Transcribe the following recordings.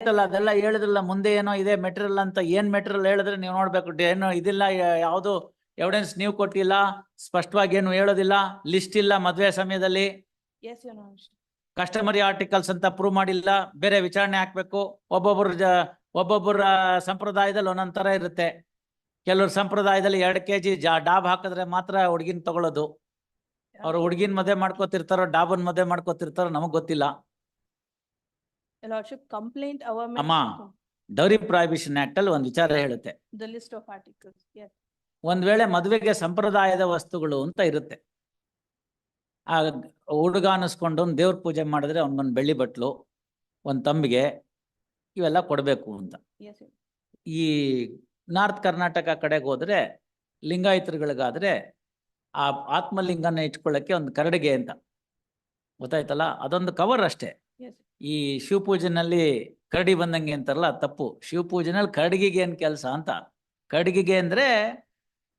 ಆಯ್ತಲ್ಲ ಅದೆಲ್ಲ ಹೇಳಿದ್ರಲ್ಲ ಮುಂದೆ ಏನೋ ಇದೆ ಮೆಟೀರಿಯಲ್ ಅಂತ ಏನ್ ಮೆಟೀರಿಯಲ್ ಹೇಳಿದ್ರೆ ನೀವು ನೋಡ್ಬೇಕು. ಏನು ಇದಿಲ್ಲ ಯಾವುದು ಎವಿಡೆನ್ಸ್ ನೀವು ಕೊಟ್ಟಿಲ್ಲ ಸ್ಪಷ್ಟವಾಗಿ ಏನು ಹೇಳೋದಿಲ್ಲ ಲಿಸ್ಟ್ ಇಲ್ಲ ಮದ್ವೆ ಸಮಯದಲ್ಲಿ. ಕಸ್ಟಮರಿ ಆರ್ಟಿಕಲ್ಸ್ ಅಂತ ಪ್ರೂವ್ ಮಾಡಿಲ್ಲ ಬೇರೆ ವಿಚಾರಣೆ ಹಾಕ್ಬೇಕು. ಒಬ್ಬೊಬ್ಬರ ಜ- ಒಬ್ಬೊಬ್ಬರ ಸಂಪ್ರದಾಯದಲ್ಲಿ ಒಂದೊಂದ್ ತರ ಇರುತ್ತೆ. ಕೆಲವ್ರ ಸಂಪ್ರದಾಯದಲ್ಲಿ ಎರಡು ಕೆಜಿ ಜಿ ಡಾಬ್ ಹಾಕಿದ್ರೆ ಮಾತ್ರ ಹುಡುಗಿನ ತಗೊಳ್ಳೋದು. ಅವ್ರು ಹುಡುಗಿನ ಮದ್ವೆ ಮಾಡ್ಕೋತಿರ್ತಾರೋ ಡಾಬನ್ ಮದ್ವೆ ಮಾಡ್ಕೋತಿರ್ತಾರೋ ನಮಗ್ ಗೊತ್ತಿಲ್ಲ. Your lordship, complaint our. ಅಮ್ಮ. ಡೌರಿ ಪ್ರಾಹಿಬಿಷನ್ ಆಕ್ಟ್ ಅಲ್ಲಿ ಒಂದು ವಿಚಾರ ಹೇಳುತ್ತೆ The list of articles, yes. ಒಂದ್ ವೇಳೆ ಮದುವೆಗೆ ಸಂಪ್ರದಾಯದ ವಸ್ತುಗಳು ಅಂತ ಇರುತ್ತೆ ಆ ಹುಡುಗ ಅನಿಸ್ಕೊಂಡು ಒಂದು ದೇವ್ರ ಪೂಜೆ ಮಾಡಿದ್ರೆ ಅವ್ನಿಗೊಂದ್ ಬೆಳ್ಳಿ ಬಟ್ಲು ಒಂದ್ ತಂಬಿಗೆ ಇವೆಲ್ಲ ಕೊಡ್ಬೇಕು ಅಂತ Yes, your- ಈ ನಾರ್ತ್ ಕರ್ನಾಟಕ ಕಡೆಗೆ ಹೋದ್ರೆ ಲಿಂಗಾಯತರುಗಳಿಗಾದ್ರೆ ಆ ಆತ್ಮಲಿಂಗನ ಇಟ್ಕೊಳ್ಳಕ್ಕೆ ಒಂದು ಕರಡಿಗೆ ಅಂತ ಗೊತ್ತಾಯ್ತಲ್ಲ ಅದೊಂದು ಕವರ್ ಅಷ್ಟೇ ಈ ಶಿವಪೂಜೆನಲ್ಲಿ ಕರಡಿ ಬಂದಂಗೆ ಅಂತಾರಲ್ಲ ತಪ್ಪು. ಶಿವಪೂಜೆನಲ್ಲಿ ಕರಡಿಗೆಗೆ ಏನ್ ಕೆಲಸ ಅಂತ? ಕರಡಿಗೆಗೆ ಅಂದ್ರೆ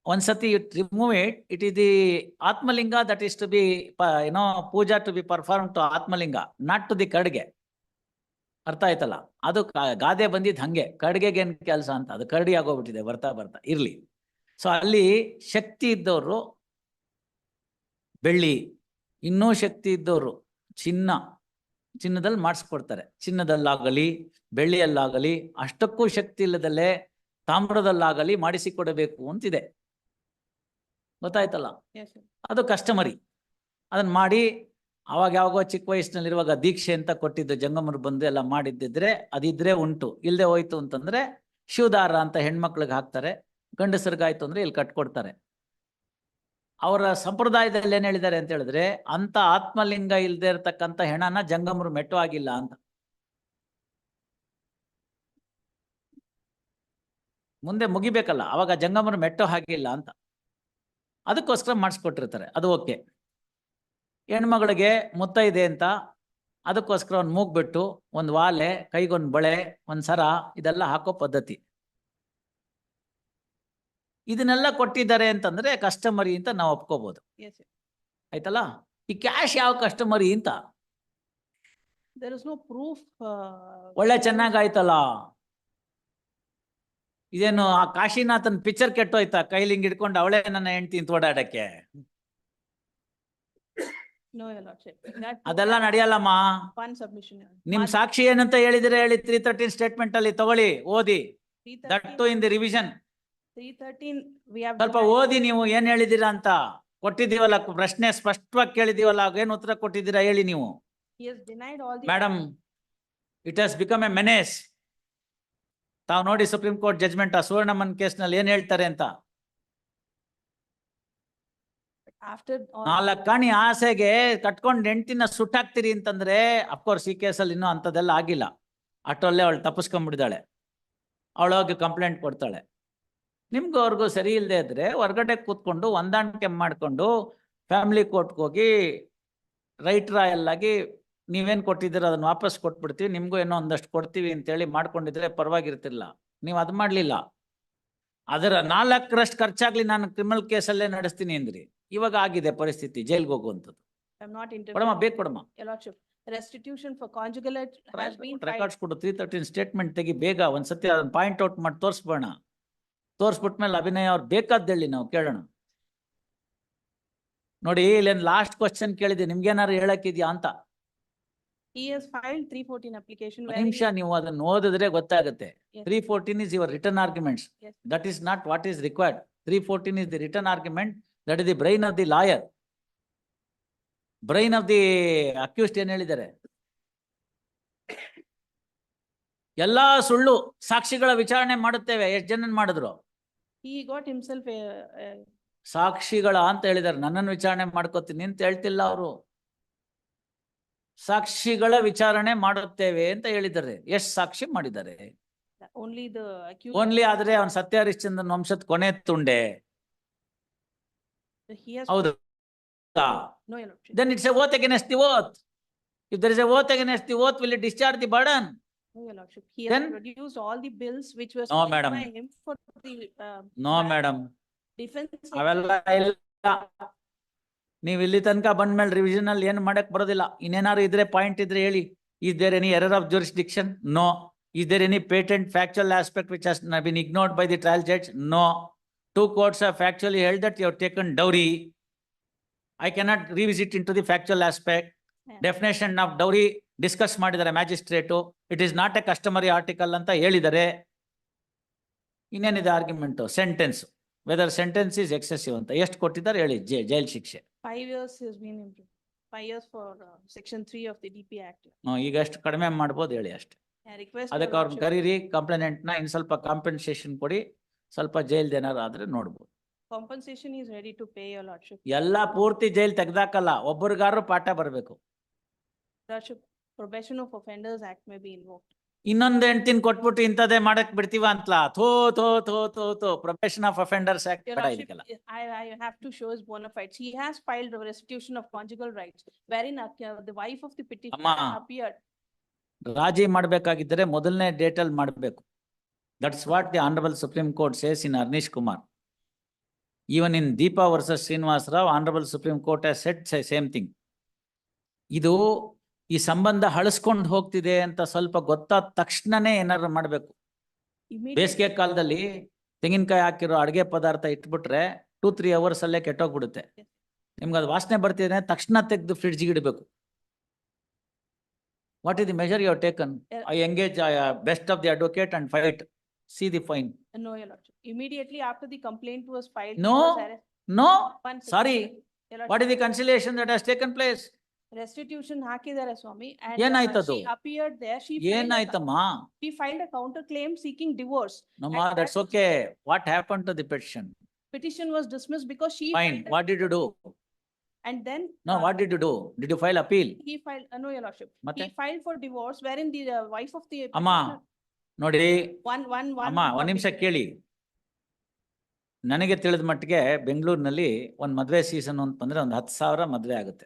ಒಂದ್ಸತಿ remove it it is the Atmalinga that is to be ಏನೋ puja to be perform to Atmalinga not to the ಕಡ್ಗೆ ಅರ್ಥ ಆಯ್ತಲ್ಲ? ಅದು ಗಾದೆ ಬಂದಿದ್ದು ಹಂಗೆ. ಕಡ್ಗೆಗೆ ಏನ್ ಕೆಲಸ ಅಂತ? ಅದು ಕರಡಿ ಆಗೋಗ್ಬಿಟ್ಟಿದೆ, ಬರ್ತಾ ಬರ್ತಾ, ಇರ್ಲಿ. ಸೊ ಅಲ್ಲಿ ಶಕ್ತಿ ಇದ್ದವರು ಬೆಳ್ಳಿ, ಇನ್ನೂ ಶಕ್ತಿ ಇದ್ದವರು ಚಿನ್ನ. ಚಿನ್ನದಲ್ಲಿ ಮಾಡಿಸ್ಕೊಡ್ತಾರೆ. ಚಿನ್ನದಲ್ಲಾಗಲಿ ಬೆಳ್ಳಿಯಲ್ಲಾಗಲಿ ಅಷ್ಟಕ್ಕೂ ಶಕ್ತಿ ಇಲ್ಲದಲ್ಲೇ ತಾಮ್ರದಲ್ಲಾಗಲಿ ಮಾಡಿಸಿಕೊಡಬೇಕು ಅಂತಿದೆ. ಗೊತ್ತಾಯ್ತಲ್ಲ? ಅದು ಕಸ್ಟಮರಿ. ಅದನ್ನ ಮಾಡಿ ಅವಾಗ ಯಾವಾಗೋ ಚಿಕ್ಕ ವಯಸ್ಸಿನಲ್ಲಿರುವಾಗ ದೀಕ್ಷೆ ಅಂತ ಕೊಟ್ಟಿದ್ದು ಜಂಗಮರು ಬಂದು ಎಲ್ಲ ಮಾಡಿದ್ದಿದ್ರೆ ಅದಿದ್ರೆ ಉಂಟು. ಇಲ್ಲದೆ ಹೋಯ್ತು ಅಂತಂದ್ರೆ ಶಿವದಾರ ಅಂತ ಹೆಣ್ಮಕ್ಳಿಗೆ ಹಾಕ್ತಾರೆ. ಗಂಡಸರಿಗಾಯ್ತು ಅಂದ್ರೆ ಇಲ್ಲಿ ಕಟ್ಕೊಡ್ತಾರೆ. ಅವರ ಸಂಪ್ರದಾಯದಲ್ಲಿ ಏನ್ ಹೇಳಿದ್ದಾರೆ ಅಂತ ಹೇಳಿದ್ರೆ ಅಂತ ಆತ್ಮಲಿಂಗ ಇಲ್ಲದೆ ಇರತಕ್ಕಂಥ ಹೆಣನ ಜಂಗಮರು ಮೆಟ್ಟು ಆಗಿಲ್ಲ ಅಂತ. ಮುಂದೆ ಮುಗಿಬೇಕಲ್ಲ, ಅವಾಗ ಜಂಗಮರು ಮೆಟ್ಟೋ ಹಾಕಿಲ್ಲ ಅಂತ. ಅದಕ್ಕೋಸ್ಕರ ಮಾಡಿಸ್ಕೊಟ್ಟಿರ್ತಾರೆ, ಅದು ಓಕೆ. ಹೆಣ್ಮಗಳಿಗೆ ಮುತ್ತೈದೆ ಅಂತ, ಅದಕ್ಕೋಸ್ಕರ ಒಂದು ಮೂಗ್ಬಿಟ್ಟು, ಒಂದು ವಾಲೆ, ಕೈಗೊಂದು ಬಳೆ, ಒಂದು ಸರ, ಇದೆಲ್ಲ ಹಾಕೋ ಪದ್ಧತಿ. ಇದನ್ನೆಲ್ಲ ಕೊಟ್ಟಿದ್ದಾರೆ ಅಂತಂದ್ರೆ ಕಸ್ಟಮರಿ ಅಂತ ನಾವು ಒಪ್ಕೋಬಹುದು ಆಯ್ತಲ್ಲ? ಈ ಕ್ಯಾಶ್ ಯಾವ ಕಸ್ಟಮರಿ ಅಂತ? Proof. uh, ಒಳ್ಳೆ ಚೆನ್ನಾಗಾಯ್ತಲ್ಲ. ಇದೇನು ಆ ಕಾಶಿನಾಥನ್ ಪಿಕ್ಚರ್ ಕೆಟ್ಟೋಯ್ತಾ? ಕೈಲಿ ಹಿಂಗ್ ಇಟ್ಕೊಂಡು ಅವಳೇ ನನ್ನ ಹೆಂಡ್ತಿ ಅಂತ ಓಡಾಡಕ್ಕೆ? ಅದೆಲ್ಲ ನಡೆಯಲ್ಲಮ್ಮ. ನಿಮ್ ಸಾಕ್ಷಿ ಏನಂತ ಹೇಳಿದ್ರೆ ಹೇಳಿ ತ್ರೀ ತರ್ಟೀನ್ ಸ್ಟೇಟ್ಮೆಂಟ್ ಅಲ್ಲಿ ತಗೊಳ್ಳಿ ಓದಿ. That to in the revision 313, we have. ಸ್ವಲ್ಪ ಓದಿ ನೀವು ಏನ್ ಹೇಳಿದೀರಾ ಅಂತ ಕೊಟ್ಟಿದೀವಲ್ಲ ಪ್ರಶ್ನೆ ಸ್ಪಷ್ಟವಾಗಿ ಕೇಳಿದೀವಲ್ಲ ಏನ್ ಉತ್ತರ ಕೊಟ್ಟಿದ್ದೀರಾ ಹೇಳಿ ನೀವು He has denied all the. Madam it has become a menace ತಾವು ನೋಡಿ ಸುಪ್ರೀಂ ಕೋರ್ಟ್ ಜಜ್ಮೆಂಟ್ ಆ ಸುವರ್ಣಮನ್ ಕೇಸ್ನಲ್ಲಿ ಏನ್ ಹೇಳ್ತಾರೆ ಅಂತ After. all- ನಾಲ್ಕು ಕಣಿ ಆಸೆಗೆ ಕಟ್ಕೊಂಡು ಹೆಂಡ್ತಿನ ಸುಟ್ಟಾಕ್ತಿರಿ ಅಂತಂದ್ರೆ ಅಫ್ಕೋರ್ಸ್ ಈ ಕೇಸಲ್ಲಿ ಇನ್ನೂ ಅಂಥದ್ದೆಲ್ಲ ಆಗಿಲ್ಲ ಅಷ್ಟೊಲ್ಲೇ ಅವಳು ತಪ್ಪಿಸ್ಕೊಂಡ್ಬಿಡಿದಾಳೆ ಅವಳೋಗಿ ಕಂಪ್ಲೇಂಟ್ ಕೊಡ್ತಾಳೆ ನಿಮ್ಗೂ ಅವ್ರಿಗೂ ಸರಿ ಇಲ್ಲದೆ ಇದ್ರೆ ಹೊರ್ಗಡೆ ಕೂತ್ಕೊಂಡು ಹೊಂದಾಣಿಕೆ ಮಾಡ್ಕೊಂಡು ಫ್ಯಾಮಿಲಿ ಕೋರ್ಟ್ಗೆ ಹೋಗಿ ರೈಟ್ ರಾಯಲ್ ಆಗಿ ನೀವೇನ್ ಕೊಟ್ಟಿದ್ದೀರ ಅದನ್ನ ವಾಪಸ್ ಕೊಟ್ಬಿಡ್ತೀವಿ ನಿಮಗೂ ಏನೋ ಒಂದಷ್ಟು ಕೊಡ್ತೀವಿ ಅಂತೇಳಿ ಮಾಡ್ಕೊಂಡಿದ್ರೆ ಪರವಾಗಿರ್ತಿಲ್ಲ ನೀವು ಅದು ಮಾಡಲಿಲ್ಲ ಅದರ ನಾಲ್ಕರಷ್ಟು ಖರ್ಚಾಗ್ಲಿ ನಾನು ಕ್ರಿಮಿನಲ್ ಕೇಸಲ್ಲೇ ನಡೆಸ್ತೀನಿ ಅಂದ್ರಿ ಇವಾಗ ಆಗಿದೆ ಪರಿಸ್ಥಿತಿ ಜೈಲ್ಗೆ ಹೋಗುವಂಥದ್ದು ಕೊಡಮ್ಮ. ಬೇಕು has been. filed. ರೆಕಾರ್ಡ್ಸ್ ಕೊಡು ತ್ರೀ ತರ್ಟೀನ್ ಸ್ಟೇಟ್ಮೆಂಟ್ ತೆಗಿ ಬೇಗ ಒಂದ್ಸತಿ ಅದನ್ನ ಪಾಯಿಂಟ್ ಔಟ್ ಮಾಡಿ ತೋರಿಸ್ಬೋಣ ತೋರಿಸ್ಬಿಟ್ಮೇಲೆ ಅಭಿನಯ ಅವ್ರು ಬೇಕಾದ್ದೇಳಿ ನಾವು ಕೇಳೋಣ. ನೋಡಿ ಇಲ್ಲೇನು ಲಾಸ್ಟ್ ಕ್ವಶನ್ ಕೇಳಿದೆ ನಿಮ್ಗೇನಾರು ಹೇಳಕ್ಕಿದ್ಯಾ ಅಂತ. ನಿಮಿಷ ನೀವು ಅದನ್ನ ಓದಿದ್ರೆ ಗೊತ್ತಾಗುತ್ತೆ. Three fourteen is your return arguments that is not what is required three fourteen is the return argument that is the brain of the lawyer brain of the accused ಏನ್ ಹೇಳಿದ್ದಾರೆ? ಎಲ್ಲಾ ಸುಳ್ಳು ಸಾಕ್ಷಿಗಳ ವಿಚಾರಣೆ ಮಾಡುತ್ತೇವೆ ಎಷ್ಟು ಜನ ಮಾಡಿದ್ರು? He got himself a, a ಸಾಕ್ಷಿಗಳ ಅಂತ ಹೇಳಿದಾರೆ ನನ್ನನ್ನು ವಿಚಾರಣೆ ಮಾಡ್ಕೋತೀನಿ ಅಂತ ಹೇಳ್ತಿಲ್ಲ ಅವರು ಸಾಕ್ಷಿಗಳ ವಿಚಾರಣೆ ಮಾಡುತ್ತೇವೆ ಅಂತ ಹೇಳಿದ್ದಾರೆ ಎಷ್ಟು ಸಾಕ್ಷಿ ಮಾಡಿದ್ದಾರೆ only the accused. ಓನ್ಲಿ ಆದ್ರೆ ಅವನ್ ಸತ್ಯ ಹರಿಶ್ಚಂದ್ರನ್ ವಂಶದ ಕೊನೆ ತುಂಡೆ He has. ಹೌದು No. Then it's a oath against the oath if there is a oath against the oath will discharge the burden No, your lordship. He has Then- produced all the bills which was. No, filed madam. by him for the, uh, no ma- madam Defense. ಅವೆಲ್ಲ ಇಲ್ಲ ನೀವ್ ಇಲ್ಲಿ ತನಕ ಬಂದ್ಮೇಲೆ revision ಅಲ್ಲಿ ಏನ್ ಮಾಡಕ್ ಬರೋದಿಲ್ಲ ಇನ್ನೇನಾದ್ರು ಇದ್ರೆ ಪಾಯಿಂಟ್ ಇದ್ರೆ ಹೇಳಿ is there any error of jurisdiction no Is there any patent factual aspect which has not been ignored by the trial judge? No. Two courts have factually held that you have taken dowry. I cannot revisit into the factual aspect. Yeah. Definition of dowry discuss ಮಾಡಿದ್ದಾರೆ magistrate. It is not a customary article ಅಂತ ಹೇಳಿದರೆ ಇನ್ನೇನಿದೆ argument sentence whether sentence is excessive ಅಂತ ಎಷ್ಟು ಕೊಟ್ಟಿದ್ದಾರೆ ಹೇಳಿ ಜೈ jail ಶಿಕ್ಷೆ five years has been improved. Five years for uh, section three of the DP Act. ಹ್ಮ್, ಈಗ ಎಷ್ಟು ಕಡಿಮೆ ಮಾಡ್ಬೋದು ಹೇಳಿ ಅಷ್ಟೇ I request. ಅದಕ್ಕೆ ಅವ್ರನ್ನ ಕರೀರಿ ಕಂಪ್ಲೇಂಟ್ನ ಇನ್ ಸ್ವಲ್ಪ ಕಾಂಪನ್ಸೇಷನ್ ಕೊಡಿ ಸ್ವಲ್ಪ ಜೈಲ್ದು ಏನಾದ್ರು ಆದ್ರೆ ನೋಡ್ಬೋದು Compensation is ready to pay your lordship. ಎಲ್ಲಾ ಪೂರ್ತಿ ಜೈಲ್ ತೆಗ್ದಾಕಲ್ಲ ಒಬ್ಬರಿಗಾರು ಪಾಠ ಬರಬೇಕು Lordship, probation of offenders act may be invoke ಇನ್ನೊಂದು ಹೆಂಡ್ತಿನ್ ಕೊಟ್ಬಿಟ್ಟು ಇಂಥದೇ ಮಾಡಕ್ ಬಿಡ್ತೀವ ಅಂತಲ್ಲ ಥೋ ಥೋ ಥೋ ಥೋ ಥೋ ಪ್ರೊಫೆಷನ್ ಆಫ್ ಅಫೆಂಡರ್ಸ್ ಆಕ್ಟ್ ಕಡ ಇದಕ್ಕೆಲ್ಲ. Filed restitution of conjugal rights wherein wife of the petitioner ರಾಜಿ ಮಾಡಬೇಕಾಗಿದ್ದರೆ ಮೊದಲನೇ ಡೇಟ್ ಅಲ್ಲಿ ಮಾಡಬೇಕು that's what the honourable supreme court says in Arnesh Kumar even in Deepa versus Srinivasarao honourable supreme court said same thing ಇದು ಈ ಸಂಬಂಧ ಹಳಸ್ಕೊಂಡು ಹೋಗ್ತಿದೆ ಅಂತ ಸ್ವಲ್ಪ ಗೊತ್ತಾದ ತಕ್ಷಣನೇ ಏನಾದ್ರು ಮಾಡ್ಬೇಕು ಬೇಸಿಗೆ ಕಾಲದಲ್ಲಿ ತೆಂಗಿನಕಾಯಿ ಹಾಕಿರೋ ಅಡುಗೆ ಪದಾರ್ಥ ಇಟ್ಬಿಟ್ರೆ ಟೂ ತ್ರೀ ಅವರ್ಸ್ ಅಲ್ಲೇ ಕೆಟ್ಟೋಗ್ಬಿಡುತ್ತೆ. ನಿಮ್ಗೆ ಅದು ವಾಸನೆ ಬರ್ತಿದ್ರೆ ತಕ್ಷಣ ತೆಗೆದು ಫ್ರಿಡ್ಜ್ಗೆ ಇಡಬೇಕು what is the measure your taken I engage best of the advocate and fight see the fine no no, your lordship. Immediately after the complaint was filed. he No. was second, Sorry. your the Restitution ಹಾಕಿದ್ದಾರೆ ಸ್ವಾಮಿ. and, uh, ಏನಾಯ್ತದು? She appeared there. She filed a ಏನಾಯ್ತಮ್ಮ She filed a counter claim seeking divorce. ನಮ್ಮ And that's okay what happen to the petition Petition was dismissed because she. Fine filed a- what did you do And then. No uh, what did you do did you file appeal He filed, uh, no, your lordship. ಮತ್ತೆ? He filed for divorce wherein the uh, wife of the. ಅಮ್ಮ petitioner- ನೋಡಿ One, one, one. ಅಮ್ಮ ಒಂದ್ ನಿಮಿಷ ಕೇಳಿ ನನಗೆ ತಿಳಿದ ಮಟ್ಟಿಗೆ ಬೆಂಗಳೂರಿನಲ್ಲಿ ಒಂದ್ ಮದ್ವೆ ಸೀಸನ್ ಅಂತ ಬಂದ್ರೆ ಒಂದ್ ಹತ್ತು ಸಾವಿರ ಮದ್ವೆ ಆಗುತ್ತೆ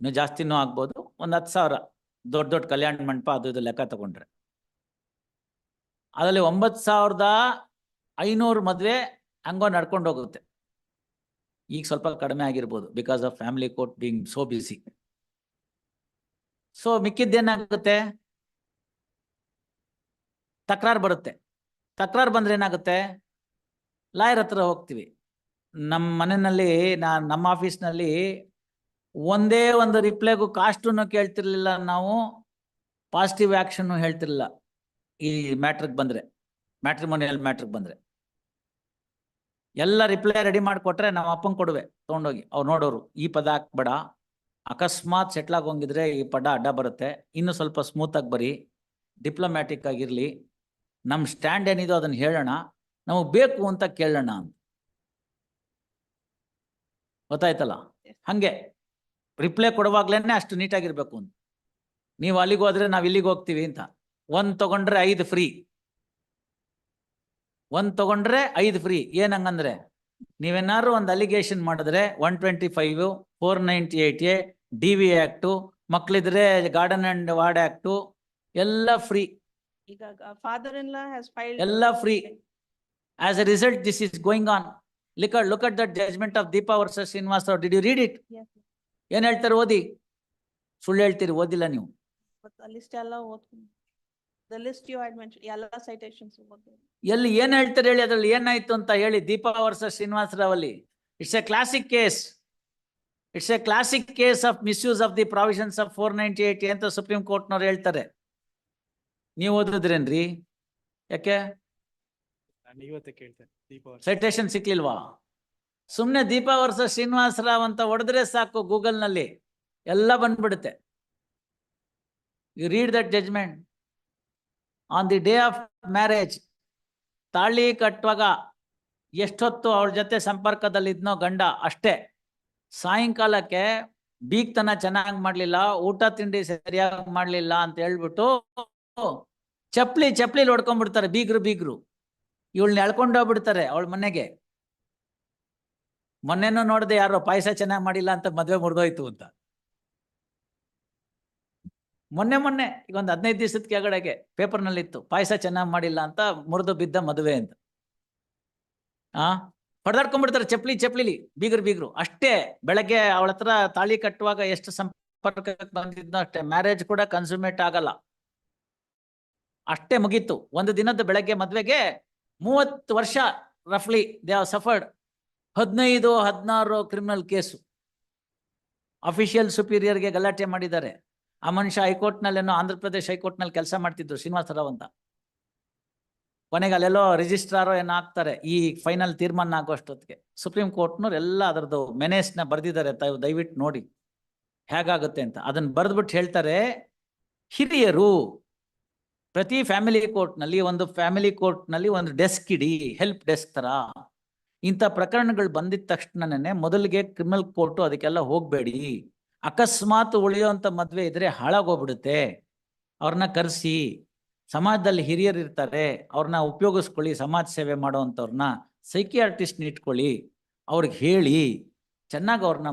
ಇನ್ನು ಜಾಸ್ತಿನೂ ಆಗ್ಬೋದು. ಒಂದು ಹತ್ತು ಸಾವಿರ ದೊಡ್ಡ ದೊಡ್ಡ ಕಲ್ಯಾಣ ಮಂಟಪ ಅದು ಇದು ಲೆಕ್ಕ ತಗೊಂಡ್ರೆ. ಅದರಲ್ಲಿ ಒಂಬತ್ತು ಸಾವಿರದ ಐನೂರು ಮದುವೆ ಹಂಗೋ ನಡ್ಕೊಂಡು ಹೋಗುತ್ತೆ. ಈಗ ಸ್ವಲ್ಪ ಕಡಿಮೆ ಆಗಿರ್ಬೋದು because of family court being so busy so ಮಿಕ್ಕಿದ್ದೇನಾಗುತ್ತೆ ತಕರಾರು ಬರುತ್ತೆ. ತಕರಾರು ಬಂದ್ರೆ ಏನಾಗುತ್ತೆ? ಲಾಯರ್ ಹತ್ರ ಹೋಗ್ತೀವಿ. ನಮ್ಮ ಮನೆಯಲ್ಲಿ ನಾ, ನಮ್ಮ ಆಫೀಸ್ನಲ್ಲಿ ಒಂದೇ ಒಂದು ರಿಪ್ಲೈಗೂ ಕಾಸ್ಟನ್ನು ಕೇಳ್ತಿರ್ಲಿಲ್ಲ ನಾವು ಪಾಸಿಟಿವ್ ಆ್ಯಕ್ಷನ್ನು ಹೇಳ್ತಿರ್ಲಿಲ್ಲ ಈ ಮ್ಯಾಟ್ರಿಗೆ ಬಂದರೆ ಮ್ಯಾಟ್ರಿಮೋನಿಯಲ್ ಮ್ಯಾಟ್ರಿಗೆ ಬಂದರೆ. ಎಲ್ಲ ರಿಪ್ಲೈ ರೆಡಿ ಮಾಡಿಕೊಟ್ರೆ ನಮ್ಮ ಅಪ್ಪಂಗೆ ಕೊಡುವೆ ತೊಗೊಂಡೋಗಿ. ಅವ್ರು ನೋಡೋರು ಈ ಪದ ಹಾಕ್ಬೇಡ ಅಕಸ್ಮಾತ್ ಸೆಟ್ಲ್ ಆಗೋಂಗಿದ್ರೆ ಈ ಪದ ಅಡ್ಡ ಬರುತ್ತೆ ಇನ್ನು ಸ್ವಲ್ಪ ಸ್ಮೂತಾಗಿ ಆಗಿ ಬರಿ ಡಿಪ್ಲೊಮ್ಯಾಟಿಕ್ ಆಗಿರಲಿ ನಮ್ಮ ಸ್ಟ್ಯಾಂಡ್ ಏನಿದೋ ಅದನ್ನ ಹೇಳೋಣ ನಮಗೆ ಬೇಕು ಅಂತ ಕೇಳೋಣ ಅಂತ. ಗೊತ್ತಾಯ್ತಲ್ಲ. ಹಂಗೆ. ರಿಪ್ಲೈ ಕೊಡುವಾಗ್ಲೇನೆ ಅಷ್ಟು ನೀಟಾಗಿರ್ಬೇಕು ಅಂತ. ನೀವು ಅಲ್ಲಿಗೆ ಹೋದ್ರೆ ನಾವ್ ಇಲ್ಲಿಗೆ ಹೋಗ್ತೀವಿ ಅಂತ. ಒಂದ್ ತಗೊಂಡ್ರೆ ಐದು ಫ್ರೀ ಒಂದ್ ತಗೊಂಡ್ರೆ ಐದು ಫ್ರೀ ಏನ್ ಹಂಗಂದ್ರೆ ನೀವೇನಾದ್ರು ಒಂದು ಅಲಿಗೇಷನ್ ಮಾಡಿದ್ರೆ one twenty five four ninety eight A D V act ಮಕ್ಳಿದ್ರೆ guardian and ward act ಎಲ್ಲ ಫ್ರೀ. ಎಲ್ಲ free as a result this is going on ಲಿಕ್ look at that judgement of Deepa versus Srinivas did you read it ಏನ್ ಹೇಳ್ತಾರೆ ಓದಿ? ಸುಳ್ಳು ಹೇಳ್ತೀರಿ ಓದಿಲ್ಲ ನೀವು. but the list ಎಲ್ಲ ಓದ್ಕೊಂಡು. The list you had mentioned, ಎಲ್ಲ citations ಓದ್ತೀನಿ. ಎಲ್ಲಿ ಏನ್ ಹೇಳ್ತಾರೆ ಹೇಳಿ ಅದ್ರಲ್ಲಿ ಏನಾಯ್ತು ಅಂತ ಹೇಳಿ ದೀಪಾ ವರ್ಸಸ್ ಶ್ರೀನಿವಾಸ ರಾವ್ ಅಲ್ಲಿ. It's a classic case it's a classic case of misuse of the provisions of four ninety eight ಅಂತ ಸುಪ್ರೀಂ ಕೋರ್ಟ್ನವ್ರು ಹೇಳ್ತಾರೆ. ನೀವು ಓದಿದ್ರೇನ್ರಿ? ಯಾಕೆ? ನಾನು ಇವತ್ತೇ ಕೇಳ್ತೇನೆ ದೀಪಾವಳಿ ಸೈಟೇಷನ್ ಸಿಕ್ಲಿಲ್ವಾ? ಸುಮ್ನೆ ದೀಪಾವರ್ಸ ಶ್ರೀನಿವಾಸ ರಾವ್ ಅಂತ ಹೊಡೆದ್ರೆ ಸಾಕು ಗೂಗಲ್ನಲ್ಲಿ ಎಲ್ಲ ಬಂದ್ಬಿಡುತ್ತೆ. You read that judgement on the day of marriage ತಾಳಿ ಕಟ್ಟುವಾಗ ಎಷ್ಟೊತ್ತು ಅವಳ ಜೊತೆ ಸಂಪರ್ಕದಲ್ಲಿದ್ನೋ ಗಂಡ ಅಷ್ಟೇ. ಸಾಯಂಕಾಲಕ್ಕೆ ಬೀಗ್ತನ ಚೆನ್ನಾಗಿ ಮಾಡ್ಲಿಲ್ಲ, ಊಟ ತಿಂಡಿ ಸರಿಯಾಗಿ ಮಾಡ್ಲಿಲ್ಲ ಅಂತ ಹೇಳ್ಬಿಟ್ಟು ಚಪ್ಲಿ ಚಪ್ಲಿ ಹೊಡ್ಕೊಂಡ್ಬಿಡ್ತಾರೆ ಬೀಗ್ರು ಬೀಗ್ರು. ಇವಳನ್ನ ಎಳ್ಕೊಂಡು ಹೋಗ್ಬಿಡ್ತಾರೆ ಅವಳ ಮನೆಗೆ. ಮೊನ್ನೆನೂ ನೋಡಿದೆ ಯಾರೋ ಪಾಯಸ ಚೆನ್ನಾಗಿ ಮಾಡಿಲ್ಲ ಅಂತ ಮದ್ವೆ ಮುರಿದೋಯ್ತು ಅಂತ. ಮೊನ್ನೆ ಮೊನ್ನೆ ಈಗ ಒಂದು ಹದಿನೈದು ದಿವಸದ ಕೆಳಗಡೆಗೆ ಪೇಪರ್ನಲ್ಲಿ ಇತ್ತು ಪಾಯಸ ಚೆನ್ನಾಗಿ ಮಾಡಿಲ್ಲ ಅಂತ ಮುರಿದು ಬಿದ್ದ ಮದುವೆ ಅಂತ. ಆ? ಹೊಡೆದಾಡ್ಕೊಂಡ್ಬಿಡ್ತಾರೆ ಚಪ್ಲಿ ಚಪ್ಲಿಲಿ ಬೀಗರು ಬೀಗರು. ಅಷ್ಟೇ, ಬೆಳಗ್ಗೆ ಅವಳ ಹತ್ರ ತಾಳಿ ಕಟ್ಟುವಾಗ ಎಷ್ಟು ಸಂಪರ್ಕ ಬಂದಿದ್ನೋ ಅಷ್ಟೇ, ಮ್ಯಾರೇಜ್ ಕೂಡ ಕನ್ಸುಮೇಟ್ ಆಗಲ್ಲ. ಅಷ್ಟೇ ಮುಗೀತು. ಒಂದು ದಿನದ ಬೆಳಗ್ಗೆ ಮದ್ವೆಗೆ ಮೂವತ್ತು ವರ್ಷ ರಫ್ಲಿ ದೇ ಹಾವ್ ಸಫರ್ಡ್ ಹದಿನೈದು, ಹದಿನಾರು ಕ್ರಿಮಿನಲ್ ಕೇಸು ಅಫಿಷಿಯಲ್ ಸುಪೀರಿಯರ್ಗೆ ಗಲಾಟೆ ಮಾಡಿದ್ದಾರೆ. ಆ ಮನುಷ್ಯ ಹೈಕೋರ್ಟ್ನಲ್ಲೇನೋ ಆಂಧ್ರ ಪ್ರದೇಶ್ ಹೈಕೋರ್ಟ್ನಲ್ಲಿ ಕೆಲಸ ಮಾಡ್ತಿದ್ರು ಶ್ರೀನಿವಾಸ ರಾವ್ ಅಂತ. ಕೊನೆಗೆ ಅಲ್ಲೆಲ್ಲೋ ರಿಜಿಸ್ಟ್ರಾರೋ ಏನೋ ಹಾಕ್ತಾರೆ ಈ ಫೈನಲ್ ತೀರ್ಮಾನ ಆಗೋಷ್ಟೊತ್ತಿಗೆ ಸುಪ್ರೀಂ ಕೋರ್ಟ್ನವ್ರು ಎಲ್ಲ ಅದರದ್ದು ಮೆನೇಸ್ನ ಬರೆದಿದ್ದಾರೆ ತಾವು ದಯವಿಟ್ಟು ನೋಡಿ. ಹೇಗಾಗುತ್ತೆ ಅಂತ. ಅದನ್ನ ಬರೆದ್ಬಿಟ್ಟು ಹೇಳ್ತಾರೆ, ಹಿರಿಯರು, ಪ್ರತಿ ಫ್ಯಾಮಿಲಿ ಕೋರ್ಟ್ನಲ್ಲಿ ಒಂದು ಫ್ಯಾಮಿಲಿ ಕೋರ್ಟ್ನಲ್ಲಿ ಒಂದು ಡೆಸ್ಕ್ ಇಡಿ ಹೆಲ್ಪ್ ಡೆಸ್ಕ್ ತರ. ಇಂಥ ಪ್ರಕರಣಗಳು ಬಂದಿದ ತಕ್ಷಣನೇ ಮೊದಲಿಗೆ ಕ್ರಿಮಿನಲ್ ಕೋರ್ಟು ಅದಕ್ಕೆಲ್ಲ ಹೋಗಬೇಡಿ. ಅಕಸ್ಮಾತ್ ಉಳಿಯೋಂಥ ಮದುವೆ ಇದ್ರೆ ಹಾಳಾಗೋಗ್ಬಿಡುತ್ತೆ. ಅವ್ರನ್ನ ಕರೆಸಿ. ಸಮಾಜದಲ್ಲಿ ಹಿರಿಯರು ಇರ್ತಾರೆ. ಅವ್ರನ್ನ ಉಪಯೋಗಿಸ್ಕೊಳ್ಳಿ, ಸಮಾಜ ಸೇವೆ ಮಾಡೋವಂಥವ್ರನ್ನ. ಸೈಕಿಯಾರ್ಟಿಸ್ಟ್ನ ಇಟ್ಕೊಳ್ಳಿ. ಅವ್ರಿಗೆ ಹೇಳಿ. ಚೆನ್ನಾಗಿ ಅವ್ರನ್ನ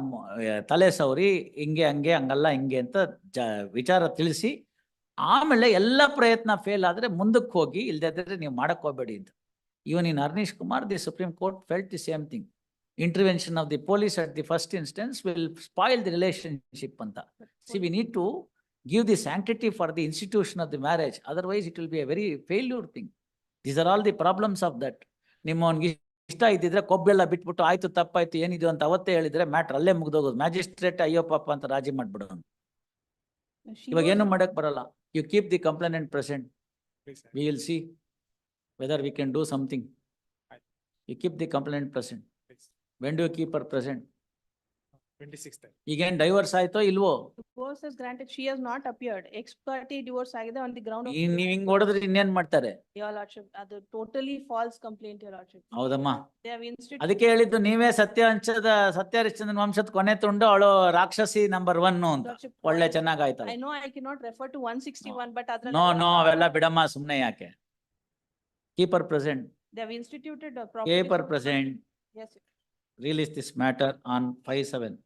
ತಲೆ ಸವರಿ, ಹಿಂಗೆ, ಹಂಗೆ, ಹಂಗಲ್ಲ, ಹಿಂಗೆ ಅಂತ ಜ, ವಿಚಾರ ತಿಳಿಸಿ. ಆಮೇಲೆ ಎಲ್ಲ ಪ್ರಯತ್ನ ಫೇಲ್ ಆದರೆ ಮುಂದಕ್ಕೆ ಹೋಗಿ ಇಲ್ಲದೇ ನೀವು ಮಾಡಕ್ ಹೋಗ್ಬೇಡಿ ಅಂತ. Even in Arnesh Kumar the supreme court felt the same thing intervention of the police at the first instance will spoil the relationship ಅಂತ see we need to give the sanctity for the institution of the marriage. Otherwise, it will be a very failure thing. These are all the problems of that. ನಿಮ್ಮ ಇಷ್ಟ ಇದ್ದಿದ್ರೆ ಕೊಬ್ಬೆಲ್ಲ ಬಿಟ್ಬಿಟ್ಟು ಆಯ್ತು ತಪ್ಪಾಯ್ತು ಏನಿದು ಅಂತ ಅವತ್ತೇ ಹೇಳಿದ್ರೆ ಮ್ಯಾಟ್ರ್ ಅಲ್ಲೇ ಮುಗ್ದೋಗೋದು. ಮ್ಯಾಜಿಸ್ಟ್ರೇಟ್ ಅಯ್ಯೋ ಪಾಪ ಅಂತ ರಾಜಿ ಮಾಡ್ಬಿಡೋನು. ಇವಾಗ ಏನು ಮಾಡಕ್ ಬರಲ್ಲ. You keep the complainant present we will see whether we can do something. You keep the the present. When do you keep her present? Present Twenty-sixth. ಈಗೇನ್ ಡೈವರ್ಸ್ ಆಯ್ತೋ ಇಲ್ವೋ Divorce is granted, she has not appeared, ex parte divorce ಆಗಿದೆ on the ground of. ಈ- ನೀವ್ ಹಿಂಗ್ ಹೊಡೆದ್ರೆ ಇನ್ನೇನ್ ಮಾಡ್ತಾರೆ Your lordship, ಅದು totally false complaint, your lordship. ಹೌದಮ್ಮ They have instituted. ಅದಕ್ಕೆ ಹೇಳಿದ್ದು ನೀವೇ ಸತ್ಯ ಹಂಚದ ಸತ್ಯ ಹರಿಶ್ಚಂದ್ರನ್ ವಂಶದ ಕೊನೆ ತುಂಡು ಅವಳು ರಾಕ್ಷಸಿ ನಂಬರ್ ಒನ್ ಅಂತ Lordship, ಒಳ್ಳೆ I ಚೆನ್ನಾಗಾಯ್ತಲ್ಲ know I cannot refer to one sixty-one, but ಅದ್ರಲ್ಲಿ No, no, ನೋ ಅವೆಲ್ಲ ಬಿಡಮ್ಮ ಸುಮ್ನೆ ಯಾಕೆ K per present, They have instituted a proper. K per present, Yes, sir. release this matter on five seven.